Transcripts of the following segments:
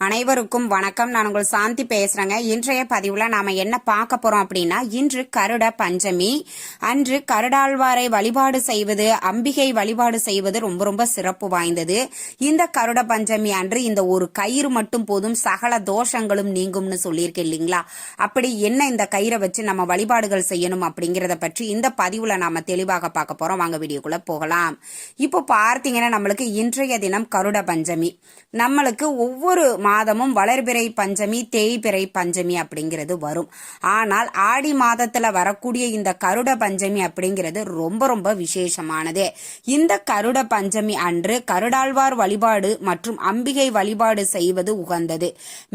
அனைவருக்கும் வணக்கம். நான் உங்கள் சாந்தி பேசுறேங்க. இன்றைய பதிவுல நாம என்ன பார்க்க போறோம் அப்படின்னா இன்று கருட பஞ்சமி. அன்று கருடாழ்வாரை வழிபாடு செய்வது அம்பிகை வழிபாடு செய்வது ரொம்ப ரொம்ப சிறப்பு வாய்ந்தது. இந்த கருட பஞ்சமி அன்று இந்த ஒரு கயிறு மட்டும் போதும் சகல தோஷங்களும் நீங்கும்னு சொல்லியிருக்கேன் இல்லைங்களா? அப்படி என்ன இந்த கயிறை வச்சு நம்ம வழிபாடுகள் செய்யணும் அப்படிங்கறத பற்றி இந்த பதிவுல நாம தெளிவாக பார்க்க போறோம். வாங்க வீடியோக்குள்ள போகலாம். இப்போ பார்த்தீங்கன்னா நம்மளுக்கு இன்றைய தினம் கருட பஞ்சமி. நம்மளுக்கு ஒவ்வொரு மாதமும் வளர்பிறை பஞ்சமி தேய்பிறை பஞ்சமி அப்படிங்கிறது வரும். ஆனால் ஆடி மாதத்துல வரக்கூடிய இந்த கருட பஞ்சமி அப்படிங்கிறது ரொம்ப ரொம்ப விசேஷமானது. இந்த கருட பஞ்சமி அன்று கருடாழ்வார் வழிபாடு மற்றும் அம்பிகை வழிபாடு செய்வது உகந்தது.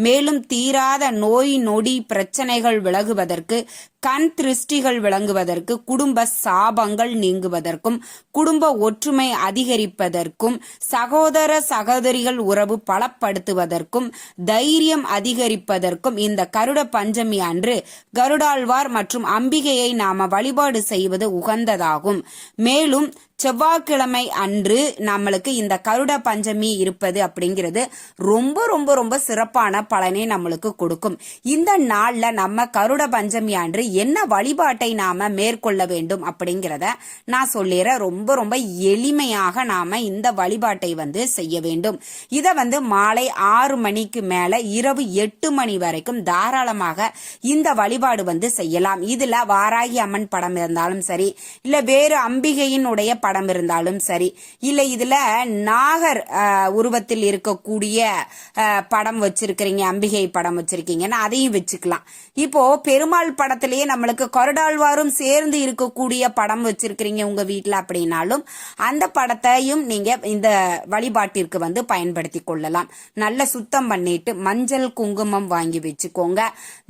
மேலும் தீராத நோய் நொடி பிரச்சனைகள் விலகுவதற்கு கண் திருஷ்டிகள் விளங்குவதற்கு குடும்ப சாபங்கள் நீங்குவதற்கும் குடும்ப ஒற்றுமை அதிகரிப்பதற்கும் சகோதர சகோதரிகள் உறவு பலப்படுத்துவதற்கும் தைரியம் அதிகரிப்பதற்கும் இந்த கருட பஞ்சமி அன்று கருடாழ்வார் மற்றும் அம்பிகையை நாம வழிபாடு செய்வது உகந்ததாகும். மேலும் செவ்வாய்க்கிழமை அன்று நம்மளுக்கு இந்த கருட பஞ்சமி இருப்பது அப்படிங்கிறது ரொம்ப ரொம்ப ரொம்ப சிறப்பான பலனை நம்மளுக்கு கொடுக்கும். இந்த நாளில் நம்ம கருட பஞ்சமி அன்று என்ன வழிபாட்டை நாம மேற்கொள்ள வேண்டும் அப்படிங்கிறத நான் சொல்லிடுறேன் ரொம்ப ரொம்ப எளிமையாக நாம இந்த வழிபாட்டை வந்து செய்ய வேண்டும். இதை வந்து மாலை ஆறு மணிக்கு மேல இரவு எட்டு மணி வரைக்கும் தாராளமாக இந்த வழிபாடு வந்து செய்யலாம். இதுல வாராகி அம்மன் படம் இருந்தாலும் சரி இல்ல வேறு அம்பிகையினுடைய படம் படம் இருந்தாலும் சரி. இல்லை இதில் நாகர் உருவத்தில் இருக்கக்கூடிய படம் வச்சிருக்கிறீங்க அம்பிகை படம் வச்சிருக்கீங்கன்னா அதையும் வச்சுக்கலாம். இப்போ பெருமாள் படத்திலேயே நம்மளுக்கு கொரடாழ்வாரும் சேர்ந்து இருக்கக்கூடிய படம் வச்சிருக்கிறீங்க உங்க வீட்டில் அப்படின்னாலும் அந்த படத்தையும் நீங்க இந்த வழிபாட்டிற்கு வந்து பயன்படுத்தி கொள்ளலாம். நல்ல சுத்தம் பண்ணிட்டு மஞ்சள் குங்குமம் வாங்கி வச்சுக்கோங்க.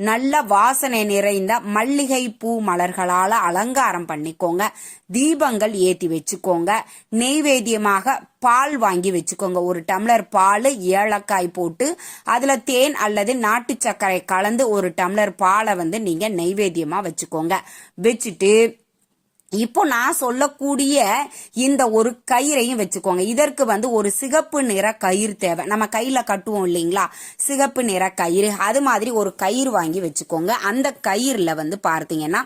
நல்ல வாசனை நிறைந்த மல்லிகை பூ மலர்களால் அலங்காரம் பண்ணிக்கோங்க. தீபங்கள் ஏற்றி வச்சு வச்சுக்கோங்க. நெய்வேத்தியமாக பால் வாங்கி வச்சுக்கோங்க. ஒரு டம்ளர் பால் ஏலக்காய் போட்டு அதில் தேன் அல்லது நாட்டு சர்க்கரை கலந்து ஒரு டம்ளர் பாலை வந்து நீங்கள் நெய்வேத்தியமாக வச்சுக்கோங்க. வச்சுட்டு இப்போ நான் சொல்லக்கூடிய இந்த ஒரு கயிறையும் வச்சுக்கோங்க. இதற்கு வந்து ஒரு சிகப்பு நிற கயிறு தேவை. நம்ம கையில கட்டுவோம் இல்லைங்களா? சிகப்பு நிற கயிறு. அது மாதிரி ஒரு கயிறு வாங்கி வச்சுக்கோங்க. அந்த கயிறுல வந்து பார்த்தீங்கன்னா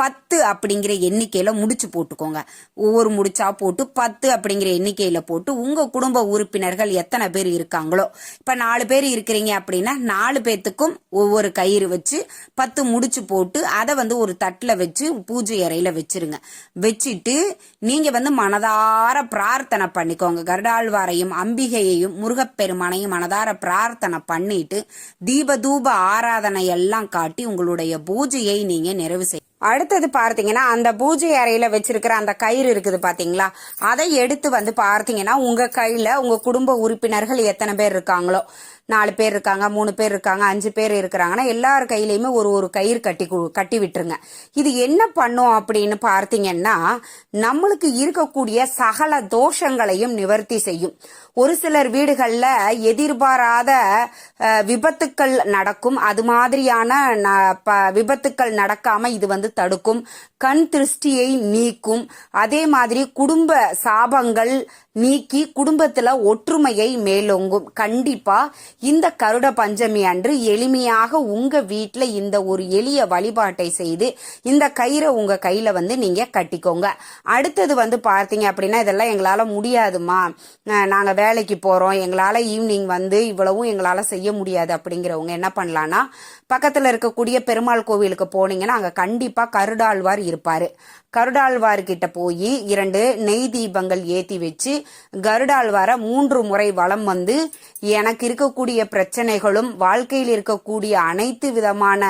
பத்து அப்படிங்கிற எண்ணிக்கையில முடிச்சு போட்டுக்கோங்க. ஒவ்வொரு முடிச்சா போட்டு பத்து அப்படிங்கிற எண்ணிக்கையில போட்டு உங்க குடும்ப உறுப்பினர்கள் எத்தனை பேர் இருக்காங்களோ. இப்ப நாலு பேர் இருக்கிறீங்க அப்படின்னா நாலு பேர்த்துக்கும் ஒவ்வொரு கயிறு வச்சு பத்து முடிச்சு போட்டு அதை வந்து ஒரு தட்டுல வச்சு பூஜை அறையில வச்சிருங்க. வச்சுட்டு நீங்க வந்து மனதார பிரார்த்தனை பண்ணிக்கோங்க. கருடாழ்வாரையும் அம்பிகையையும் முருகப்பெருமானையும் மனதார பிரார்த்தனை பண்ணிட்டு தீப தூப ஆராதனை எல்லாம் காட்டி உங்களுடைய பூஜையை நீங்க நிறைவு செய்ய அடுத்தது பார்த்தீங்கன்னா அந்த பூஜை அறையில வச்சிருக்கிற அந்த கயிறு இருக்குது பாத்தீங்களா? அதை எடுத்து வந்து பார்த்தீங்கன்னா உங்க கையில உங்க குடும்ப உறுப்பினர்கள் எத்தனை பேர் இருக்காங்களோ நாலு பேர் இருக்காங்க மூணு பேர் இருக்காங்க அஞ்சு பேர் இருக்கிறாங்கன்னா எல்லார் கையிலையுமே ஒரு ஒரு கயிறு கட்டி கட்டி விட்டுருங்க. இது என்ன பண்ணும் அப்படின்னு பார்த்தீங்கன்னா நம்மளுக்கு இருக்கக்கூடிய சகல தோஷங்களையும் நிவர்த்தி செய்யும். ஒரு சிலர் வீடுகளில் எதிர்பாராத விபத்துக்கள் நடக்கும். அது மாதிரியான ப- விபத்துக்கள் நடக்காம இது வந்து தடுக்கும். கண் திருஷ்டியை நீக்கும். அதே மாதிரி குடும்ப சாபங்கள் நீக்கி குடும்பத்துல ஒற்றுமையை மேலோங்கும். கண்டிப்பா இந்த கருட பஞ்சமி அன்று எளிமையாக உங்க வீட்டில் இந்த ஒரு எளிய வழிபாட்டை செய்து இந்த கயிறை உங்க கையில வந்து நீங்க கட்டிக்கோங்க. அடுத்தது வந்து பார்த்தீங்க அப்படின்னா இதெல்லாம் எங்களால முடியாதுமா. நாங்க வேலைக்கு போறோம். எங்களால ஈவினிங் வந்து இவ்வளவும் எங்களால செய்ய முடியாது அப்படிங்கிறவங்க என்ன பண்ணலாம்னா பக்கத்துல இருக்கக்கூடிய பெருமாள் கோவிலுக்கு போனீங்கன்னா அங்க கண்டிப்பா கருடாழ்வார் இருப்பாரு. கருடாழ்வார்கிட்ட போய் இரண்டு நெய் தீபங்கள் ஏத்தி வச்சு கருடாழ்வார மூன்று முறை வலம் வந்து எனக்கு இருக்கக்கூடிய பிரச்சனைகளும் வாழ்க்கையில் இருக்கக்கூடிய அனைத்து விதமான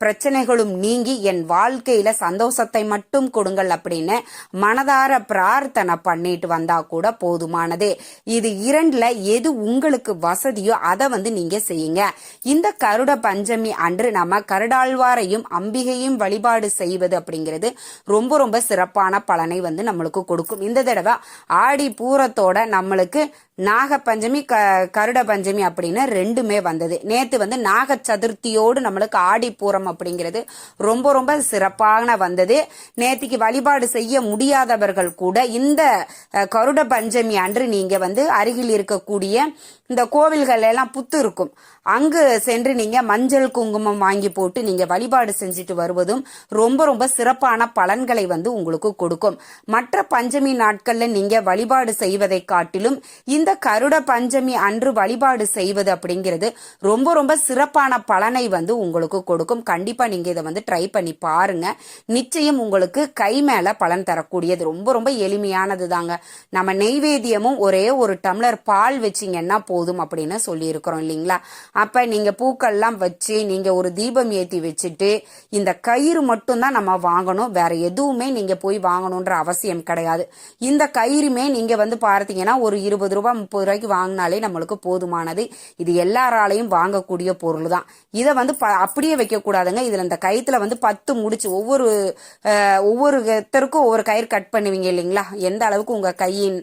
பிரச்சனைகளும் நீங்கி என் வாழ்க்கையில சந்தோஷத்தை மட்டும் கொடுங்கள் அப்படின்னு மனதார பிரார்த்தனை பண்ணிட்டு வந்தா கூட போதுமானது. இது இரண்டுல எது உங்களுக்கு வசதியோ அதை வந்து நீங்க செய்யுங்க. இந்த கருட பஞ்சமி அன்று நம்ம கருடாழ்வாரையும் அம்பிகையும் வழிபாடு செய்வது அப்படிங்கிறது ரொம்ப ரொம்ப சிறப்பான பலனை வந்து நம்மளுக்கு கொடுக்கும். இந்த தடவை ஆடி பூரத்தோட நம்மளுக்கு நாக பஞ்சமி க கருட பஞ்சமி அப்படின்னு ரெண்டுமே வந்தது. நேத்து வந்து நாக சதுர்த்தியோடு நம்மளுக்கு ஆடிப்பூரம் அப்படிங்கிறது ரொம்ப ரொம்ப சிறப்பான வந்தது. நேத்திக்கு வழிபாடு செய்ய முடியாதவர்கள் கூட இந்த கருட பஞ்சமி அன்று நீங்க வந்து அருகில் இருக்கக்கூடிய இந்த கோவில்கள் எல்லாம் புத்து இருக்கும். அங்கு சென்று நீங்க மஞ்சள் குங்குமம் வாங்கி போட்டு நீங்க வழிபாடு செஞ்சுட்டு வருவதும் ரொம்ப ரொம்ப சிறப்பான பலன்களை வந்து உங்களுக்கு கொடுக்கும். மற்ற பஞ்சமி நாட்கள்ல நீங்க வழிபாடு செய்வதை காட்டிலும் இந்த இந்த கருட பஞ்சமி அன்று வழிபாடு செய்வது அப்படிங்கிறது ரொம்ப ரொம்ப சிறப்பான பலனை வந்து உங்களுக்கு கொடுக்கும். கண்டிப்பா நீங்க இதை வந்து ட்ரை பண்ணி பாருங்க. நிச்சயம் உங்களுக்கு கை மேல பலன் தரக்கூடியது. ரொம்ப ரொம்ப எளிமையானது தாங்க நம்ம நெய்வேத்தியமும் ஒரே ஒரு டம்ளர் பால் வச்சீங்கன்னா போதும் அப்படின்னு சொல்லி இருக்கிறோம் இல்லைங்களா? அப்ப நீங்க பூக்கள்லாம் வச்சு நீங்க ஒரு தீபம் ஏத்தி வச்சுட்டு இந்த கயிறு மட்டும்தான் நம்ம வாங்கணும். வேற எதுவுமே நீங்க போய் வாங்கணுன்ற அவசியம் கிடையாது. இந்த கயிறுமே நீங்க வந்து பார்த்தீங்கன்னா ஒரு இருபது ரூபாய் முப்பது ரூபாய்க்கு வாங்கினாலே நம்மளுக்கு போதுமானது. இது எல்லாராலையும் வாங்கக்கூடிய பொருள் தான் இதை வந்து ப- அப்படியே வைக்கக்கூடாதுங்க. இதில் இந்த கயிற்றுல வந்து பத்து முடிச்சு ஒவ்வொரு ஒவ்வொரு ஒவ்வொருத்தருக்கும் ஒவ்வொரு கயிறு கட் பண்ணுவீங்க இல்லைங்களா? எந்த அளவுக்கு உங்கள் கையின்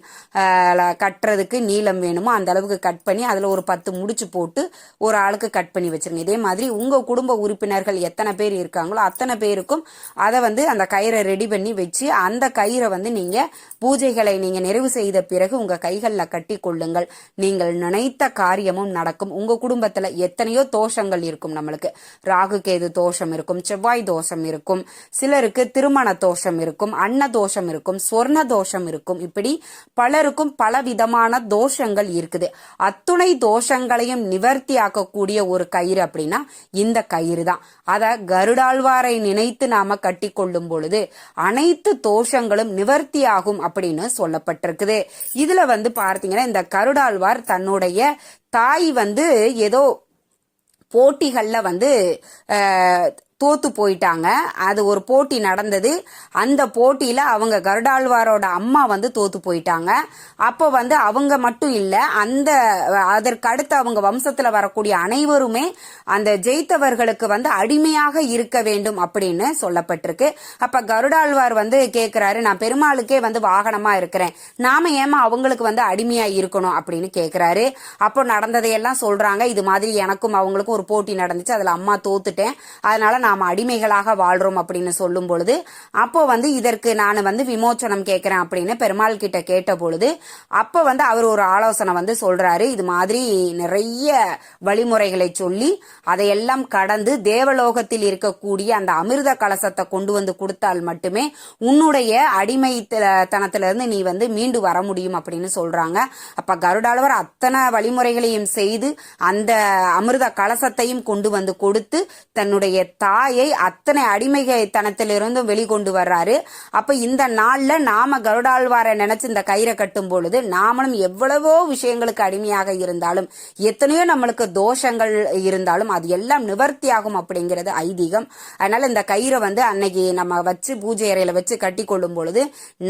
கட்டுறதுக்கு நீளம் வேணுமோ அந்த அளவுக்கு கட் பண்ணி அதில் ஒரு பத்து முடிச்சு போட்டு ஒரு ஆளுக்கு கட் பண்ணி வச்சுருங்க. இதே மாதிரி உங்கள் குடும்ப உறுப்பினர்கள் எத்தனை பேர் இருக்காங்களோ அத்தனை பேருக்கும் அதை வந்து அந்த கயிறை ரெடி பண்ணி வச்சு அந்த கயிறை வந்து நீங்கள் பூஜைகளை நீங்கள் நிறைவு செய்த பிறகு உங்கள் கைகளில் கட்டி கொள்ளுங்கள். நீங்கள் நினைத்த காரியமும் நடக்கும். உங்க குடும்பத்துல எத்தனையோ தோஷங்கள் இருக்கும் நம்மளுக்கு. ராகு கேது தோஷம் இருக்கும் செவ்வாய் தோஷம் இருக்கும் சிலருக்கு திருமண தோஷம் இருக்கும் அன்ன தோஷம் இருக்கும் சொர்ண தோஷம் இருக்கும். இப்படி பலருக்கும் பல விதமான தோஷங்கள் இருக்குது. அத்துணை தோஷங்களையும் நிவர்த்தி ஆக்கக்கூடிய ஒரு கயிறு அப்படின்னா இந்த கயிறு தான். அத கருடாழ்வாரை நினைத்து நாம கட்டி கொள்ளும் பொழுது அனைத்து தோஷங்களும் நிவர்த்தி ஆகும் அப்படின்னு சொல்லப்பட்டிருக்குது. இதுல வந்து பார்த்தீங்கன்னா அந்த கருடாழ்வார் தன்னுடைய தாய் வந்து ஏதோ போட்டிகளில் வந்து தோத்து போயிட்டாங்க. அது ஒரு போட்டி நடந்தது. அந்த போட்டியில அவங்க கருடாழ்வாரோட அம்மா வந்து தோத்து போயிட்டாங்க. அப்போ வந்து அவங்க மட்டும் இல்லை அந்த அதற்கு அடுத்து அவங்க வம்சத்துல வரக்கூடிய அனைவருமே அந்த ஜெயித்தவர்களுக்கு வந்து அடிமையாக இருக்க வேண்டும் அப்படின்னு சொல்லப்பட்டிருக்கு. அப்ப கருடாழ்வார் வந்து கேட்குறாரு நான் பெருமாளுக்கே வந்து வாகனமா இருக்கிறேன். நாம ஏமா அவங்களுக்கு வந்து அடிமையா இருக்கணும்? அப்படின்னு கேட்குறாரு அப்போ நடந்ததையெல்லாம் சொல்றாங்க. இது மாதிரி எனக்கும் அவங்களுக்கும் ஒரு போட்டி நடந்துச்சு. அதுல அம்மா தோத்துட்டேன். அதனால நாம் அடிமைகளாக வாழ்றோம் அப்படின்னு சொல்லும் பொழுது அப்போ வந்து இதற்கு நான் வந்து விமோச்சனம் கேட்கிறேன் அப்படின்னு பெருமாள் கிட்ட கேட்ட பொழுது அப்போ வந்து அவர் ஒரு ஆலோசனை வந்து சொல்றாரு. இது மாதிரி நிறைய வழிமுறைகளை சொல்லி அதையெல்லாம் கடந்து தேவலோகத்தில் இருக்கக்கூடிய அந்த அமிர்த கலசத்தை கொண்டு வந்து கொடுத்தால் மட்டுமே உன்னுடைய அடிமைத்தனத்திலிருந்து நீ வந்து மீண்டு வர முடியும் அப்படின்னு சொல்றாங்க. அப்ப கருடாளவர் அத்தனை வழிமுறைகளையும் செய்து அந்த அமிர்த கலசத்தையும் கொண்டு வந்து கொடுத்து தன்னுடைய தா அத்தனை அடிமைத்தனத்திலிருந்தும் வெளிக்கொண்டு வர்றாரு. அப்ப இந்த நாள்ல நாம கருடாழ்வாரை நினைச்சு இந்த கயிறை கட்டும் பொழுது நாமளும் எவ்வளவோ விஷயங்களுக்கு அடிமையாக இருந்தாலும் எத்தனையோ நம்மளுக்கு தோஷங்கள் இருந்தாலும் அது எல்லாம் நிவர்த்தியாகும் அப்படிங்கிறது ஐதீகம். அதனால இந்த கயிறை வந்து அன்னைக்கு நம்ம வச்சு பூஜை அறையில வச்சு கட்டி கொள்ளும் பொழுது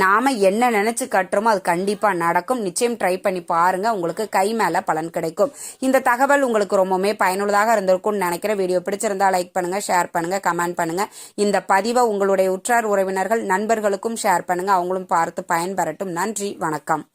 நாம என்ன நினைச்சு கட்டுறோமோ அது கண்டிப்பா நடக்கும். நிச்சயம் ட்ரை பண்ணி பாருங்க உங்களுக்கு கை மேல பலன் கிடைக்கும். இந்த தகவல் உங்களுக்கு ரொம்பவுமே பயனுள்ளதாக இருந்திருக்கும்னு நினைக்கிற வீடியோ பிடிச்சிருந்தா லைக் பண்ணுங்க ஷேர் பண்ணுங்க. கமெண்ட் பண்ணுங்க. இந்த பதிவை உங்களுடைய உற்றார் உறவினர்கள் நண்பர்களுக்கும் ஷேர் பண்ணுங்க. அவங்களும் பார்த்து பயன்பெறட்டும். நன்றி வணக்கம்.